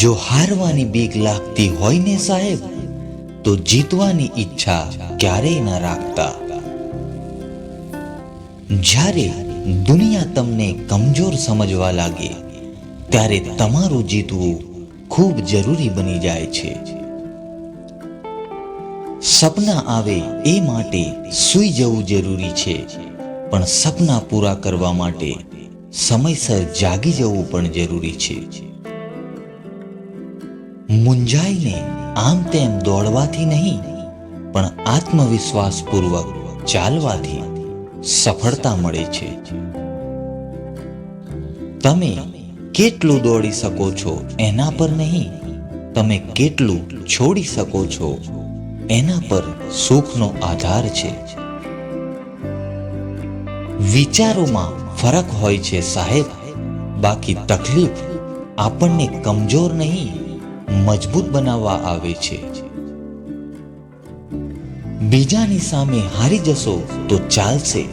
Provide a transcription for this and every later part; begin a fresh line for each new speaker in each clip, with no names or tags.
જો હારવાની બીક લાગતી હોય ને સાહેબ, તો જીતવાની ઈચ્છા ક્યારેય ન રાખતા. જ્યારે દુનિયા તમને કમજોર સમજવા લાગે, ત્યારે તમારું જીતવું ખૂબ જરૂરી બની જાય છે. સપના આવે એ માટે સૂઈ જવું જરૂરી છે, પણ સપના પૂરા કરવા માટે સમયસર જાગી જવું પણ જરૂરી છે. મુંજાઈને આમ તેમ દોડવાથી નહીં, પણ આત્મવિશ્વાસપૂર્વક ચાલવાથી સફળતા મળે છે. તમે કેટલું દોડી શકો છો એના પર નહીં, તમે કેટલું છોડી શકો છો એના પર સુખનો આધાર છે. વિચારોમાં ફરક હોય છે સાહેબ, બાકી તકલીફ આપણને કમજોર નહીં મજબૂત બનાવવા આવે છે. બીજાની સામે હારી જશો તો ચાલશે.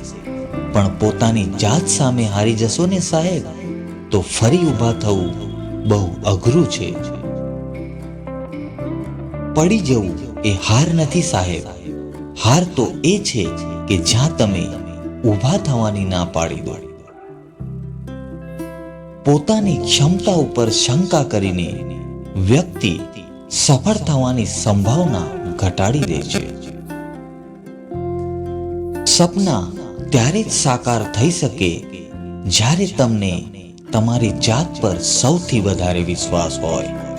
પણ પોતાની જાત સામે હારી જશો ને સાહેબ, તો ફરી ઊભા થવું બહુ અઘરું છે. પડી જવું એ હાર નથી સાહેબ. હાર તો એ છે કે જ્યાં તમે ઊભા થવાની ના પાડી દો પોતાની ક્ષમતા ઉપર શંકા કરીને વ્યક્તિ સફળ થવાની સંભાવના ઘટાડી દે છે. સપના ત્યારે જ સાકાર થઈ શકે જ્યારે તમને તમારી જાત પર સૌથી વધારે વિશ્વાસ હોય.